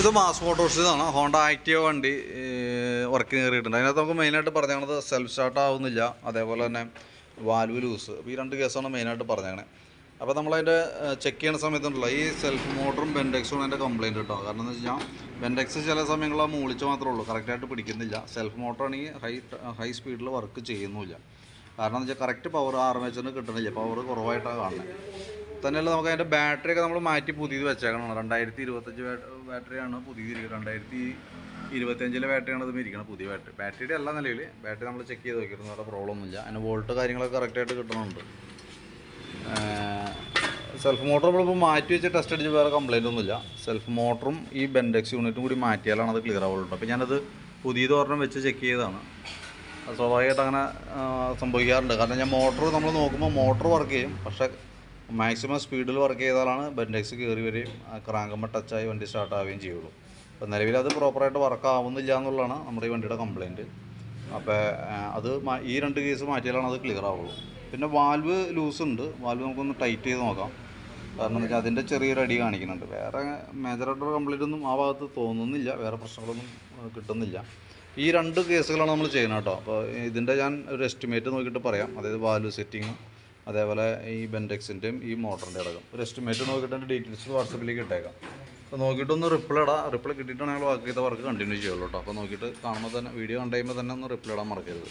ഇത് മാസ് മോട്ടോഴ്സിന്നാണ് Honda Activa വണ്ടി വർക്ക് കയറിയിട്ടുണ്ട്. അതിനകത്ത് നമുക്ക് മെയിനായിട്ട് പറഞ്ഞത് സെൽഫ് സ്റ്റാർട്ട് ആവുന്നില്ല. അതേപോലെ തന്നെ വാൽവ് ലൂസ് അപ്പോൾ ഈ രണ്ട് കേസാണ് മെയിനായിട്ട് പറഞ്ഞത് അപ്പോൾ നമ്മളതിന്റെ ചെക്ക് ചെയ്യുന്ന സമയത്തുണ്ടല്ലോ ഈ സെൽഫ് മോട്ടറും ബെൻഡെക്സും അതിന്റെ കംപ്ലയിന്റ് കിട്ടുക കാരണം എന്ന് വെച്ച് കഴിഞ്ഞാൽ ബെൻഡെക്സ് ചില സമയങ്ങളിൽ മൂളിച്ച് മാത്രമേ ഉള്ളൂ. കറക്റ്റായിട്ട് പിടിക്കുന്നില്ല. സെൽഫ് മോട്ടറാണെങ്കിൽ ഹൈ ഹൈ സ്പീഡിൽ വർക്ക് ചെയ്യുന്നുമില്ല. കാരണം എന്ന് വെച്ചാൽ കറക്റ്റ് പവർ ആർമേച്ചറിന് കിട്ടുന്നില്ല പവർ കുറവായിട്ടാണ് കാണുന്നത് തന്നെയല്ല നമുക്ക് അതിന്റെ ബാറ്ററി ഒക്കെ നമ്മൾ മാറ്റി പുതിയത് വെച്ചേക്കണം രണ്ടായിരത്തി ഇരുപത്തഞ്ച് ബാറ്ററിയാണ് പുതിയത് രണ്ടായിരത്തി ഇരുപത്തഞ്ചിലെ ബാറ്ററിയാണ് ഇത് ഇരിക്കുന്നത് പുതിയ ബാറ്ററി ബാറ്ററിയുടെ എല്ലാ നിലയിൽ ബാറ്ററി നമ്മൾ ചെക്ക് ചെയ്ത് നോക്കിയിരുന്നു. അവിടെ പ്രോബ്ലം ഒന്നുമില്ല. അതിന് വോൾട്ട് കാര്യങ്ങളൊക്കെ കറക്റ്റായിട്ട് കിട്ടുന്നുണ്ട് സെൽഫ് മോട്ടർ നമ്മളിപ്പോൾ മാറ്റി വെച്ച് ടെസ്റ്റ് അടിച്ച് വേറെ കംപ്ലൈന്റ് ഒന്നുമില്ല. സെൽഫ് മോട്ടറും ഈ ബെൻഡെക്സ് യൂണിറ്റും കൂടി മാറ്റിയാലാണ് അത് ക്ലിയർ ആവുള്ളൂ അപ്പോൾ ഞാനത് പുതിയത് ഒരെണ്ണം വെച്ച് ചെക്ക് ചെയ്തതാണ്. സ്വാഭാവികമായിട്ട് അങ്ങനെ സംഭവിക്കാറുണ്ട്. കാരണം ഞാൻ മോട്ടർ നമ്മൾ നോക്കുമ്പോൾ മോട്ടർ വർക്ക് ചെയ്യും. പക്ഷേ മാക്സിമം സ്പീഡിൽ വർക്ക് ചെയ്താലാണ് ബെൻഡെക്സ് കയറി വരികയും ക്രാങ്കമ്മ ടച്ചായി വണ്ടി സ്റ്റാർട്ട് ആവുകയും ചെയ്യുള്ളൂ. അപ്പോൾ നിലവിൽ അത് പ്രോപ്പറായിട്ട് വർക്ക് ആവുന്നില്ല എന്നുള്ളതാണ് നമ്മുടെ ഈ വണ്ടിയുടെ കംപ്ലയിന്റ്. അപ്പോൾ അത് ഈ രണ്ട് കേസ് മാറ്റിയാലാണ് അത് ക്ലിയർ ആവുള്ളൂ. പിന്നെ വാൽവ് ലൂസ് ഉണ്ട്. വാൽവ് നമുക്കൊന്ന് ടൈറ്റ് ചെയ്ത് നോക്കാം. കാരണം എന്താ വെച്ചാൽ അതിന്റെ ചെറിയൊരു അടി കാണിക്കുന്നുണ്ട്. വേറെ മേജറായിട്ടുള്ള കംപ്ലൈന്റ് ഒന്നും ആ ഭാഗത്ത് തോന്നുന്നില്ല. വേറെ പ്രശ്നങ്ങളൊന്നും കിട്ടുന്നില്ല. ഈ രണ്ട് കേസുകളാണ് നമ്മൾ ചെയ്യുന്നത് കേട്ടോ. അപ്പോൾ ഇതിന്റെ ഞാൻ ഒരു എസ്റ്റിമേറ്റ് നോക്കിയിട്ട് പറയാം. അതായത് വാല്യൂ സെറ്റിങ്ങും അതേപോലെ ഈ ബെൻഡെക്സിന്റെയും ഈ മോട്ടറിന്റെ അടക്കം. ഒരു എസ്റ്റിമേറ്റ് നോക്കിയിട്ട് എന്റെ ഡീറ്റെയിൽസ് വാട്സപ്പിലേക്ക് ഇട്ടേക്കാം. അപ്പോൾ നോക്കിയിട്ടൊന്ന് റിപ്ലൈ ഇടാം. റിപ്ലൈ കിട്ടിയിട്ടാണ് ഞങ്ങൾ വർക്ക് കണ്ടിന്യൂ ചെയ്യുള്ളൂ കേട്ടോ. അപ്പോൾ നോക്കിയിട്ട് കാണുമ്പോൾ തന്നെ വീഡിയോ കണ്ടു കഴിയുമ്പോൾ തന്നെ ഒന്ന് റിപ്ലൈ ഇടാൻ മറക്കരുത്.